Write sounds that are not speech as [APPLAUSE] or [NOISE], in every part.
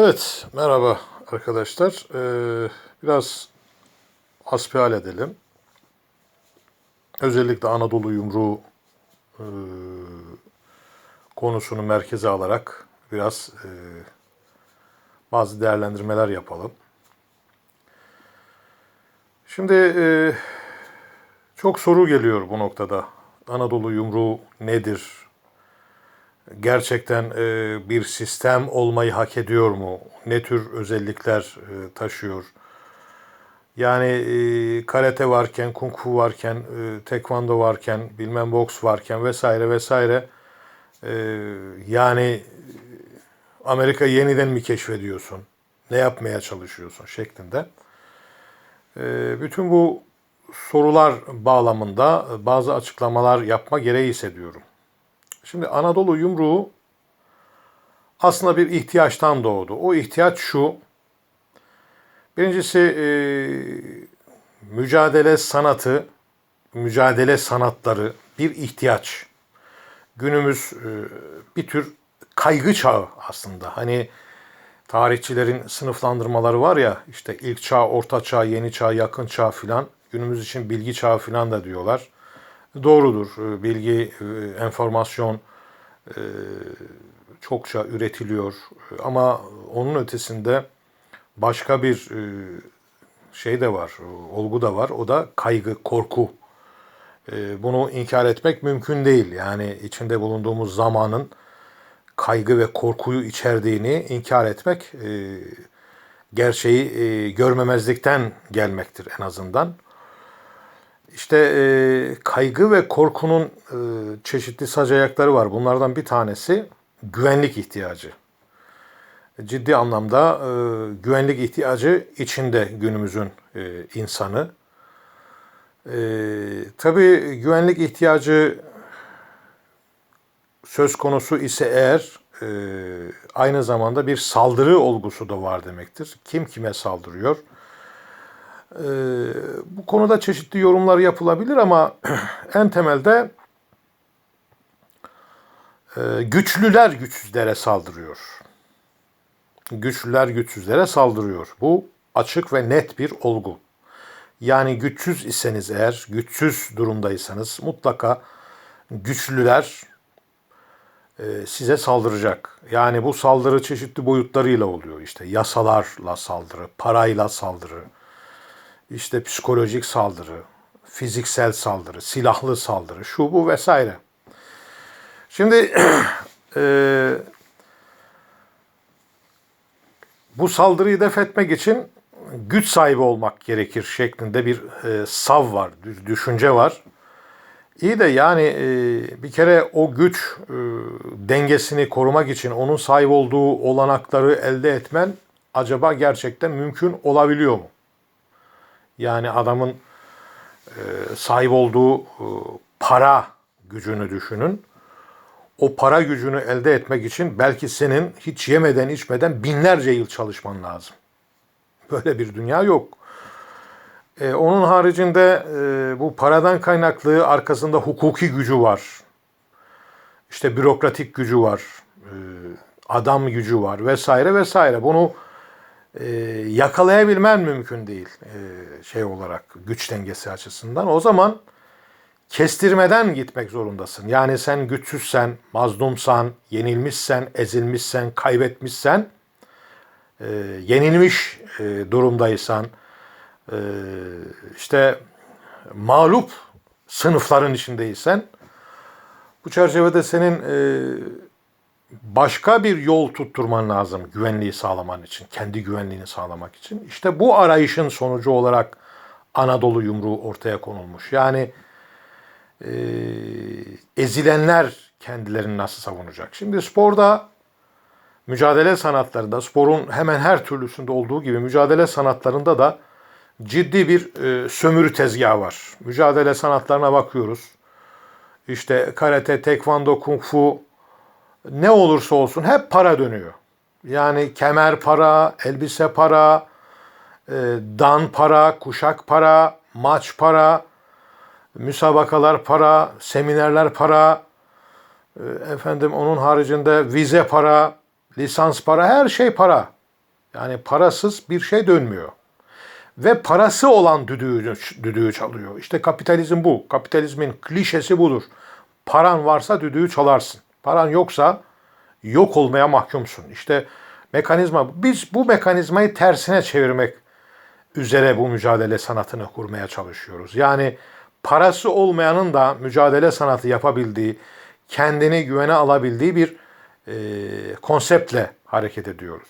Evet, merhaba arkadaşlar. Ee, biraz hasbihal edelim. Özellikle Anadolu yumruğu e, konusunu merkeze alarak biraz e, bazı değerlendirmeler yapalım. Şimdi e, çok soru geliyor bu noktada. Anadolu yumruğu nedir? Gerçekten e, bir sistem olmayı hak ediyor mu? Ne tür özellikler e, taşıyor? Yani e, karate varken, kung fu varken, tekvando varken, bilmem boks varken vesaire vesaire yani Amerika yeniden mi keşfediyorsun? Ne yapmaya çalışıyorsun şeklinde. Bütün bu sorular bağlamında bazı açıklamalar yapma gereği hissediyorum. Şimdi Anadolu yumruğu aslında bir ihtiyaçtan doğdu. O ihtiyaç şu. Birincisi e, mücadele sanatı, mücadele sanatları bir ihtiyaç. Günümüz e, bir tür kaygı çağı aslında. Hani tarihçilerin sınıflandırmaları var ya işte ilk çağ, orta çağ, yeni çağ, yakın çağ filan. Günümüz için bilgi çağı filan da diyorlar doğrudur. Ee, bilgi, e, enformasyon e, çokça üretiliyor. Ama onun ötesinde başka bir e, şey de var, olgu da var. O da kaygı, korku. Bunu inkar etmek mümkün değil. Yani içinde bulunduğumuz zamanın kaygı ve korkuyu içerdiğini inkar etmek gerçeği görmemezlikten gelmektir en azından. İşte e, kaygı ve korkunun e, çeşitli sac ayakları var. Bunlardan bir tanesi güvenlik ihtiyacı. Ciddi anlamda e, güvenlik ihtiyacı içinde günümüzün e, insanı. E, tabii güvenlik ihtiyacı söz konusu ise eğer e, aynı zamanda bir saldırı olgusu da var demektir. Kim kime saldırıyor? Ee, bu konuda çeşitli yorumlar yapılabilir ama [CLEARS THROAT] en temelde e, güçlüler güçsüzlere saldırıyor. Güçlüler güçsüzlere saldırıyor. Bu açık ve net bir olgu. Yani güçsüz iseniz eğer, güçsüz durumdaysanız mutlaka güçlüler e, size saldıracak. Yani bu saldırı çeşitli boyutlarıyla oluyor. İşte yasalarla saldırı, parayla saldırı, işte psikolojik saldırı, fiziksel saldırı, silahlı saldırı, şu bu vesaire. Şimdi [CLEARS THROAT] e, bu saldırıyı def etmek için güç sahibi olmak gerekir şeklinde bir e, sav var, düşünce var. İyi de yani e, bir kere o güç e, dengesini korumak için onun sahip olduğu olanakları elde etmen acaba gerçekten mümkün olabiliyor mu? Yani adamın e, sahip olduğu e, para gücünü düşünün. O para gücünü elde etmek için belki senin hiç yemeden içmeden binlerce yıl çalışman lazım. Böyle bir dünya yok. E, onun haricinde e, bu paradan kaynaklı arkasında hukuki gücü var. İşte bürokratik gücü var. E, adam gücü var vesaire vesaire. Bunu e, yakalayabilmen mümkün değil e, şey olarak güç dengesi açısından. O zaman kestirmeden gitmek zorundasın. Yani sen güçsüzsen, mazlumsan, yenilmişsen, ezilmişsen, kaybetmişsen, e, yenilmiş e, durumdaysan, işte mağlup sınıfların içindeysen, bu çerçevede senin e, başka bir yol tutturman lazım güvenliği sağlaman için, kendi güvenliğini sağlamak için. İşte bu arayışın sonucu olarak Anadolu yumruğu ortaya konulmuş. Yani e, ezilenler kendilerini nasıl savunacak? Şimdi sporda mücadele sanatlarında, sporun hemen her türlüsünde olduğu gibi mücadele sanatlarında da ciddi bir e, sömürü tezgahı var. Mücadele sanatlarına bakıyoruz. İşte karate, tekvando, kung fu, ne olursa olsun hep para dönüyor. Yani kemer para, elbise para, e, dan para, kuşak para, maç para, müsabakalar para, seminerler para, e, efendim onun haricinde vize para, lisans para, her şey para. Yani parasız bir şey dönmüyor. Ve parası olan düdüğü, düdüğü çalıyor. İşte kapitalizm bu. Kapitalizmin klişesi budur. Paran varsa düdüğü çalarsın. Paran yoksa yok olmaya mahkumsun. İşte mekanizma biz bu mekanizmayı tersine çevirmek üzere bu mücadele sanatını kurmaya çalışıyoruz. Yani parası olmayanın da mücadele sanatı yapabildiği, kendini güvene alabildiği bir e, konseptle hareket ediyoruz.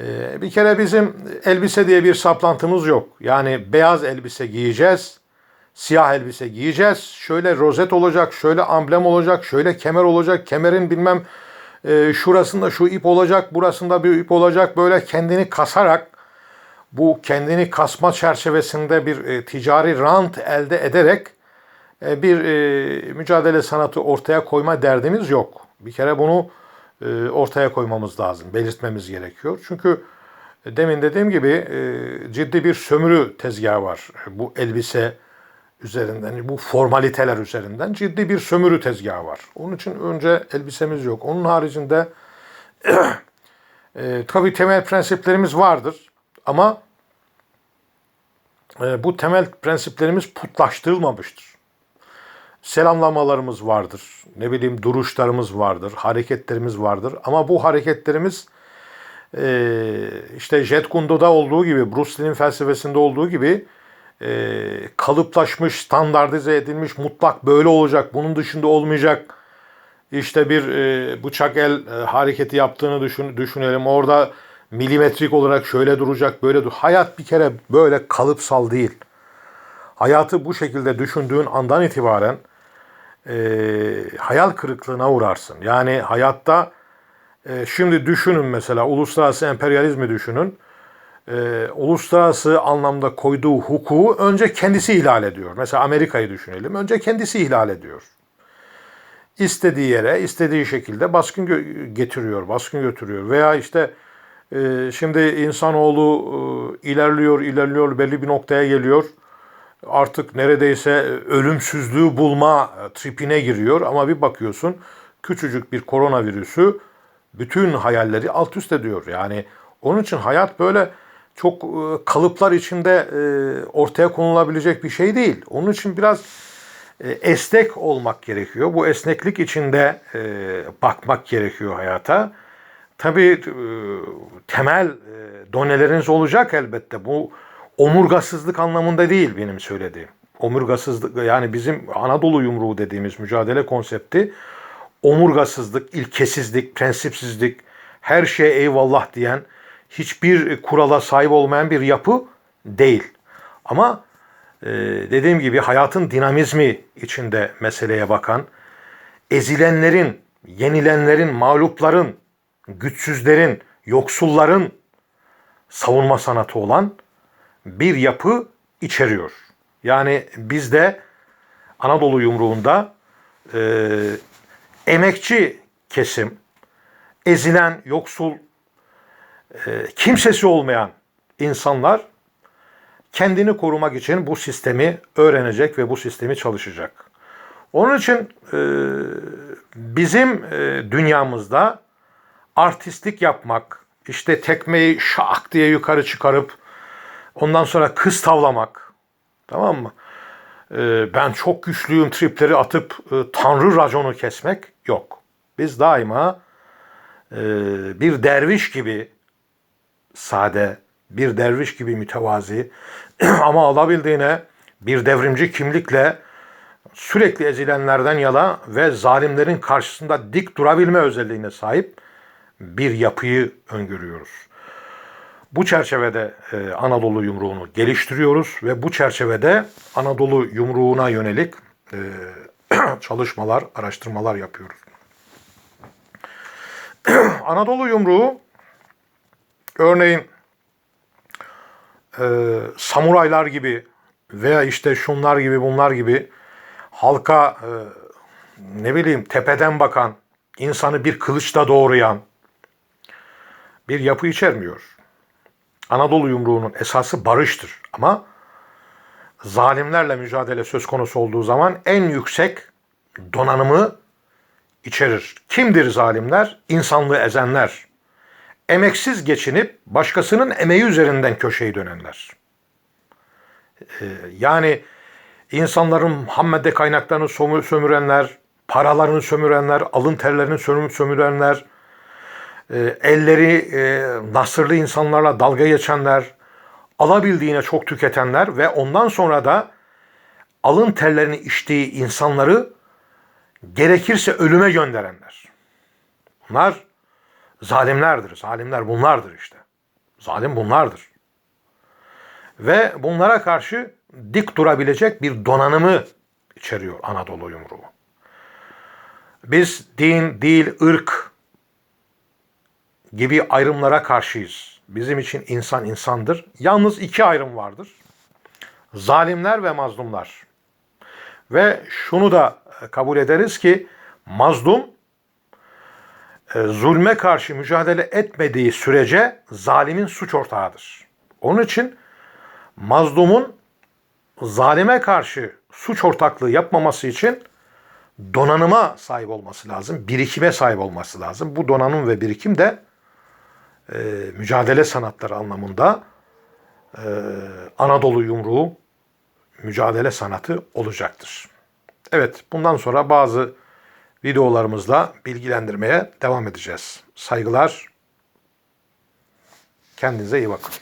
E, bir kere bizim elbise diye bir saplantımız yok. Yani beyaz elbise giyeceğiz, siyah elbise giyeceğiz. Şöyle rozet olacak, şöyle amblem olacak, şöyle kemer olacak, kemerin bilmem e, şurasında şu ip olacak, burasında bir ip olacak. Böyle kendini kasarak bu kendini kasma çerçevesinde bir e, ticari rant elde ederek e, bir e, mücadele sanatı ortaya koyma derdimiz yok. Bir kere bunu e, ortaya koymamız lazım, belirtmemiz gerekiyor. Çünkü e, demin dediğim gibi e, ciddi bir sömürü tezgahı var. Bu elbise üzerinden, bu formaliteler üzerinden ciddi bir sömürü tezgahı var. Onun için önce elbisemiz yok. Onun haricinde [CLEARS THROAT] e, tabii temel prensiplerimiz vardır. Ama e, bu temel prensiplerimiz putlaştırılmamıştır. Selamlamalarımız vardır. Ne bileyim duruşlarımız vardır. Hareketlerimiz vardır. Ama bu hareketlerimiz e, işte Jet Kundo'da olduğu gibi, Bruce Lee'nin felsefesinde olduğu gibi e, kalıplaşmış, standartize edilmiş, mutlak böyle olacak, bunun dışında olmayacak. İşte bir e, bıçak el e, hareketi yaptığını düşün, düşünelim. Orada milimetrik olarak şöyle duracak, böyle dur. Hayat bir kere böyle kalıpsal değil. Hayatı bu şekilde düşündüğün andan itibaren e, hayal kırıklığına uğrarsın. Yani hayatta e, şimdi düşünün mesela uluslararası emperyalizmi düşünün. E, uluslararası anlamda koyduğu hukuku önce kendisi ihlal ediyor. Mesela Amerika'yı düşünelim. Önce kendisi ihlal ediyor. İstediği yere, istediği şekilde baskın getiriyor, baskın götürüyor. Veya işte ee, şimdi insanoğlu e, ilerliyor, ilerliyor, belli bir noktaya geliyor. Artık neredeyse ölümsüzlüğü bulma tripine giriyor ama bir bakıyorsun küçücük bir koronavirüsü bütün hayalleri alt üst ediyor. Yani onun için hayat böyle çok e, kalıplar içinde e, ortaya konulabilecek bir şey değil. Onun için biraz esnek olmak gerekiyor. Bu esneklik içinde bakmak gerekiyor hayata. Tabii e, temel e, doneleriniz olacak elbette. Bu omurgasızlık anlamında değil benim söylediğim. Omurgasızlık yani bizim Anadolu yumruğu dediğimiz mücadele konsepti omurgasızlık, ilkesizlik, prensipsizlik, her şeye eyvallah diyen, hiçbir kurala sahip olmayan bir yapı değil. Ama e, dediğim gibi hayatın dinamizmi içinde meseleye bakan, ezilenlerin, yenilenlerin, mağlupların, güçsüzlerin, yoksulların savunma sanatı olan bir yapı içeriyor. Yani bizde Anadolu yumruğunda e, emekçi kesim, ezilen, yoksul, e, kimsesi olmayan insanlar kendini korumak için bu sistemi öğrenecek ve bu sistemi çalışacak. Onun için e, bizim e, dünyamızda artistlik yapmak, işte tekmeyi şak diye yukarı çıkarıp ondan sonra kız tavlamak. Tamam mı? Ee, ben çok güçlüyüm tripleri atıp e, tanrı raconu kesmek yok. Biz daima e, bir derviş gibi sade, bir derviş gibi mütevazi [CLEARS THROAT] ama alabildiğine bir devrimci kimlikle sürekli ezilenlerden yana ve zalimlerin karşısında dik durabilme özelliğine sahip bir yapıyı öngörüyoruz. Bu çerçevede e, Anadolu yumruğunu geliştiriyoruz ve bu çerçevede Anadolu yumruğuna yönelik e, [CLEARS THROAT] çalışmalar, araştırmalar yapıyoruz. [CLEARS THROAT] Anadolu yumruğu örneğin e, samuraylar gibi veya işte şunlar gibi bunlar gibi halka e, ne bileyim tepeden bakan, insanı bir kılıçla doğrayan, bir yapı içermiyor. Anadolu yumruğunun esası barıştır ama zalimlerle mücadele söz konusu olduğu zaman en yüksek donanımı içerir. Kimdir zalimler? İnsanlığı ezenler. Emeksiz geçinip başkasının emeği üzerinden köşeyi dönenler. Ee, yani insanların ham madde kaynaklarını sömü- sömürenler, paralarını sömürenler, alın terlerini sömü- sömürenler, e, elleri e, nasırlı insanlarla dalga geçenler, alabildiğine çok tüketenler ve ondan sonra da alın terlerini içtiği insanları gerekirse ölüme gönderenler. Bunlar zalimlerdir. Zalimler bunlardır işte. Zalim bunlardır. Ve bunlara karşı dik durabilecek bir donanımı içeriyor Anadolu yumruğu. Biz din, dil, ırk gibi ayrımlara karşıyız. Bizim için insan insandır. Yalnız iki ayrım vardır. Zalimler ve mazlumlar. Ve şunu da kabul ederiz ki mazlum zulme karşı mücadele etmediği sürece zalimin suç ortağıdır. Onun için mazlumun zalime karşı suç ortaklığı yapmaması için donanıma sahip olması lazım, birikime sahip olması lazım. Bu donanım ve birikim de e, mücadele sanatları anlamında e, Anadolu yumruğu mücadele sanatı olacaktır. Evet, bundan sonra bazı videolarımızla bilgilendirmeye devam edeceğiz. Saygılar. Kendinize iyi bakın.